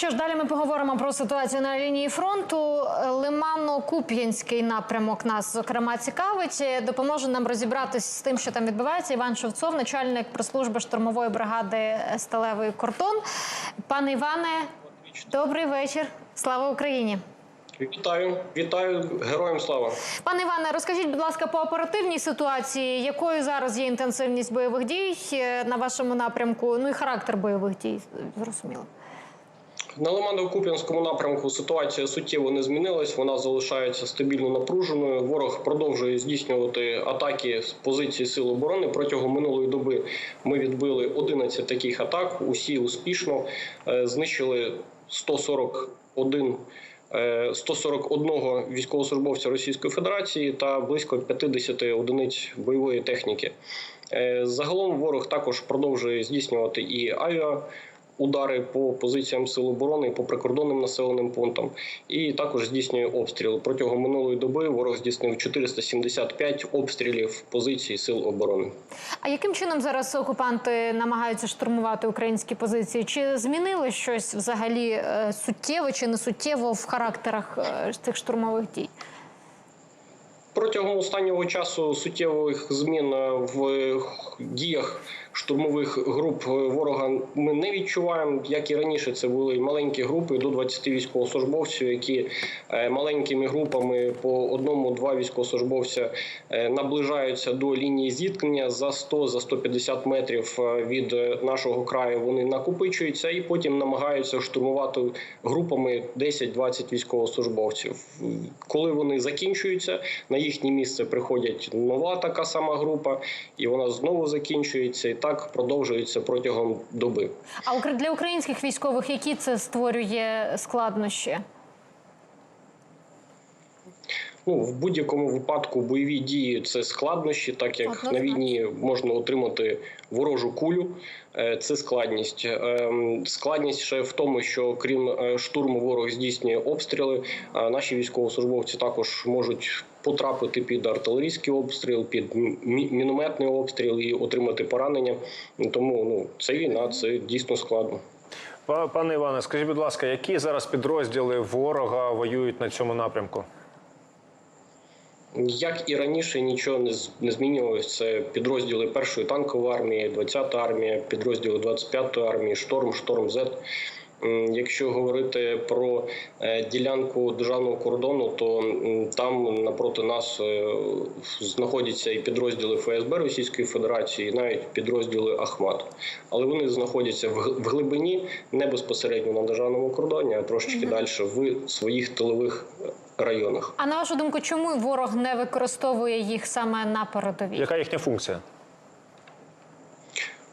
Що ж, далі ми поговоримо про ситуацію на лінії фронту. Лимано-Куп'янський напрямок нас зокрема цікавить. Допоможе нам розібратись з тим, що там відбувається. Іван Шевцов, начальник прес-служби штурмової бригади Сталевий кордон. Пане Іване, добрий вечір. Слава Україні. Вітаю, вітаю, героям слава. Пане Іване, розкажіть, будь ласка, по оперативній ситуації, якою зараз є інтенсивність бойових дій е, на вашому напрямку? Ну і характер бойових дій, зрозуміло. На Лимано-Куп'янському напрямку ситуація суттєво не змінилась. Вона залишається стабільно напруженою. Ворог продовжує здійснювати атаки з позиції сил оборони. Протягом минулої доби ми відбили 11 таких атак. Усі успішно Е, знищили 141 е, 141 військовослужбовця Російської Федерації та близько 50 одиниць бойової техніки. Е, Загалом ворог також продовжує здійснювати і авіа. Удари по позиціям сил оборони, по прикордонним населеним пунктам, і також здійснює обстріл. Протягом минулої доби ворог здійснив 475 обстрілів позицій сил оборони. А яким чином зараз окупанти намагаються штурмувати українські позиції? Чи змінили щось взагалі е, суттєво чи не суттєво в характерах е, цих штурмових дій? Протягом останнього часу суттєвих змін е, в діях штурмових груп ворога ми не відчуваємо. Як і раніше, це були маленькі групи до 20 військовослужбовців, які е, маленькими групами по одному-два військовослужбовця е, наближаються до лінії зіткнення за 100 за 150 метрів е, від е, нашого краю. Вони накопичуються і потім намагаються штурмувати групами 10-20 військовослужбовців. Коли вони закінчуються, на їхнє місце приходять нова така сама група, і вона знову закінчується. І так продовжується протягом доби. А для українських військових які це створює складнощі? Ну в будь-якому випадку бойові дії це складнощі, так як Однозначно. на війні можна отримати ворожу кулю. Е, Це складність. Ем, Складність ще в тому, що крім е, штурму, ворог здійснює обстріли. Наші військовослужбовці також можуть потрапити під артилерійський обстріл, під мінометний обстріл і отримати поранення. Тому ну це війна, це дійсно складно. Пане Іване, скажіть, будь ласка, які зараз підрозділи ворога воюють на цьому напрямку? Як і раніше, нічого не змінювалося. Це підрозділи першої танкової армії, 20-та армія, підрозділи 25-ї армії, шторм, шторм З. Якщо говорити про е, ділянку державного кордону, то там напроти нас е, знаходяться і підрозділи ФСБ Російської Федерації, і навіть підрозділи Ахмат. Але вони знаходяться в глибині, не безпосередньо на державному кордоні, а трошечки далі в своїх тилових районах. А на вашу думку, чому ворог не використовує їх саме на передовій? Яка їхня функція?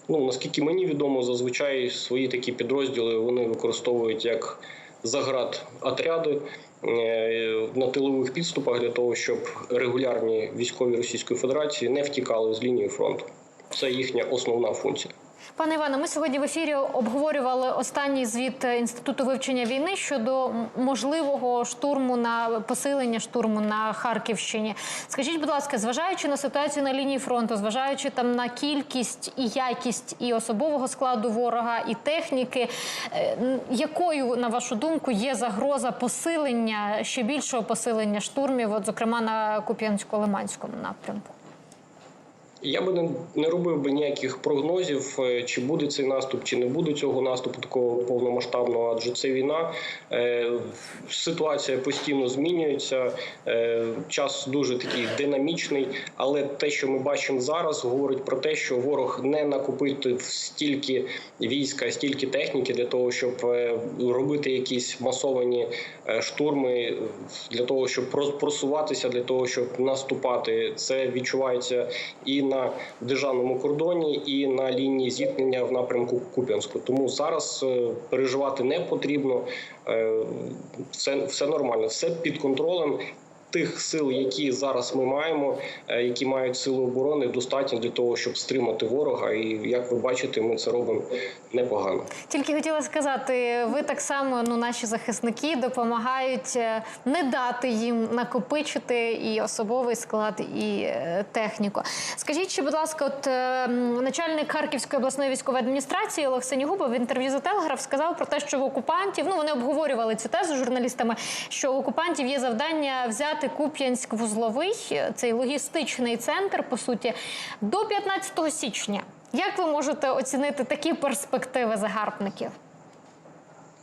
Ну наскільки мені відомо, зазвичай свої такі підрозділи вони використовують як заград отряди е, на тилових підступах для того, щоб регулярні військові Російської Федерації не втікали з лінії фронту. Це їхня основна функція. Пане Іване, ми сьогодні в ефірі обговорювали останній звіт інституту вивчення війни щодо можливого штурму на посилення штурму на Харківщині. Скажіть, будь ласка, зважаючи на ситуацію на лінії фронту, зважаючи там на кількість і якість і особового складу ворога, і техніки, е, якою на вашу думку є загроза посилення ще більшого посилення штурмів, от зокрема на Куп'янсько-Лиманському напрямку? Я би не, не робив би ніяких прогнозів, е, чи буде цей наступ, чи не буде цього наступу такого повномасштабного, адже це війна. Е, Ситуація постійно змінюється. е, Час дуже такий динамічний. Але те, що ми бачимо зараз, говорить про те, що ворог не накопив стільки війська, стільки техніки для того, щоб е, робити якісь масовані е, штурми, для того, щоб просуватися, для того, щоб наступати. Це відчувається і на державному кордоні, і на лінії зіткнення в напрямку Куп'янську. Тому зараз е, переживати не потрібно. Е, Все, все нормально, все під контролем. Тих сил, які зараз ми маємо, е, які мають сили оборони, достатньо для того, щоб стримати ворога. І як ви бачите, ми це робимо непогано. Тільки хотіла сказати, ви так само, ну наші захисники допомагають е, не дати їм накопичити і особовий склад, і е, техніку. Скажіть, ще, будь ласка, от начальник Харківської обласної військової адміністрації Олег Сенігуба в інтерв'ю за Телеграф сказав про те, що в окупантів ну вони обговорювали цю тезу з журналістами, що у окупантів є завдання взяти Куп'янськ вузловий, е, цей логістичний центр, по суті, до 15 січня. Як ви можете оцінити такі перспективи загарбників?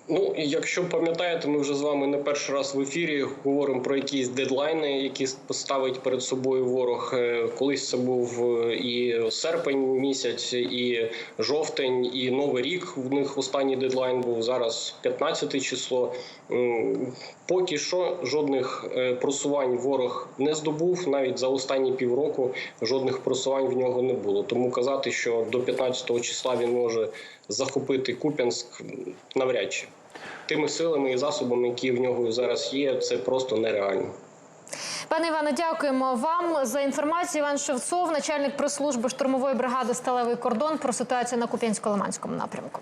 Ну, якщо пам'ятаєте, ми вже з вами не перший раз в ефірі говоримо про якісь дедлайни, які поставить перед собою ворог. Е, Колись це був е, і серпень місяць, і жовтень, і новий рік. В них останній дедлайн був зараз 15 число. Поки що жодних е, просувань ворог не здобув. Навіть за останні півроку жодних просувань в нього не було. Тому казати, що до 15 числа він може захопити Куп'янськ, навряд чи тими силами і засобами, які в нього зараз є, це просто нереально. Пане Іване, дякуємо вам за інформацію. Іван Шевцов, начальник прес-служби штурмової бригади Сталевий кордон про ситуацію на Куп'янсько-Лиманському напрямку.